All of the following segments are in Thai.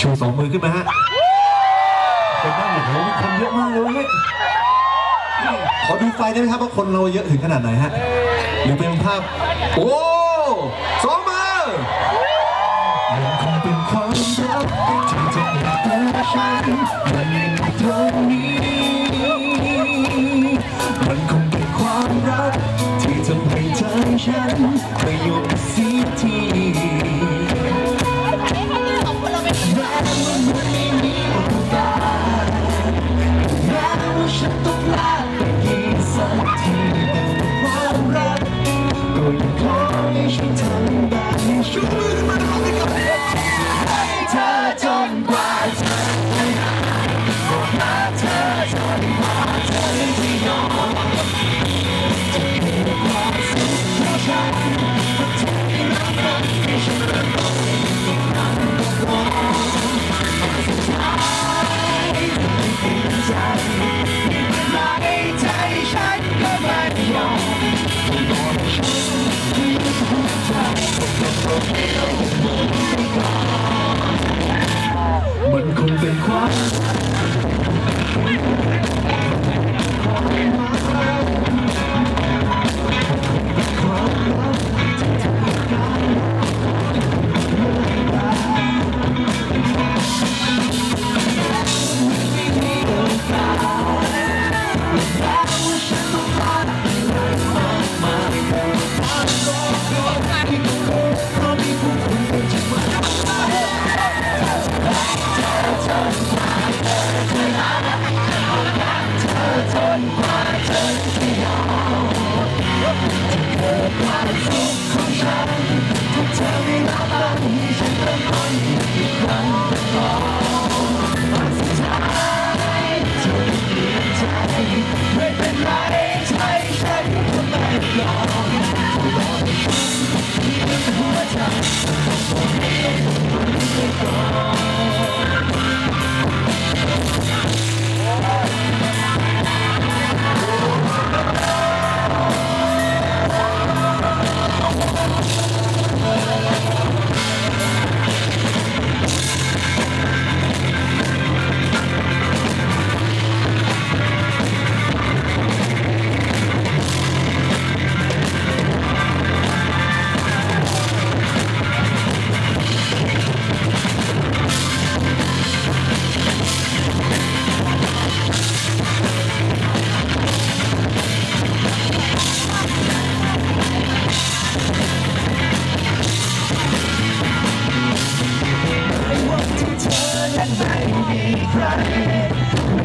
ชูสองมือขึ้นมาฮะเป็นบ้านโอ้โหคนเยอะมากเลยเว้ยขอดูไฟได้ไหมครับว่าคนเราเยอะถึงขนาดไหนฮะหรือเป็นภาพ โอ้สองมือมันคงเป็นความรักที่จะไม่เกิดฉันมันอยู่ตรงนี้มันคงเป็นความรักที่ทำให้ใจฉันไปอยู่กับสิ่งที่ มั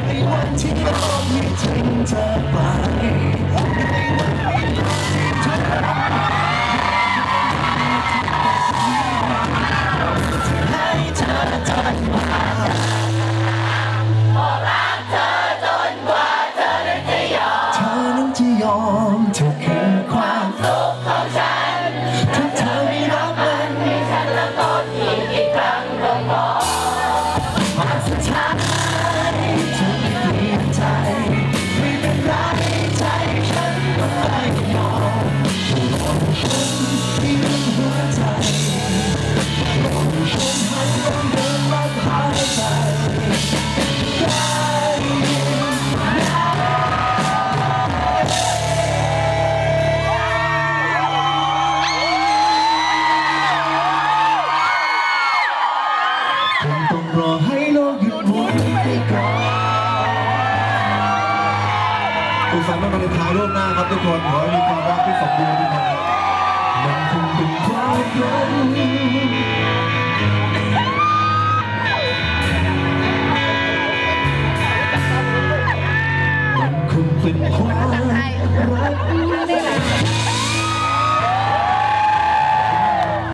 ในวันที่โลกไม่ทิ้งเธอไป งต้องรอให้โลกหยุดหมุนไปก่อนสุขสันต์วันวาเลนไทน์ล่วงหน้าครับทุกคน ขอให้มีความรักที่สมบูรณ์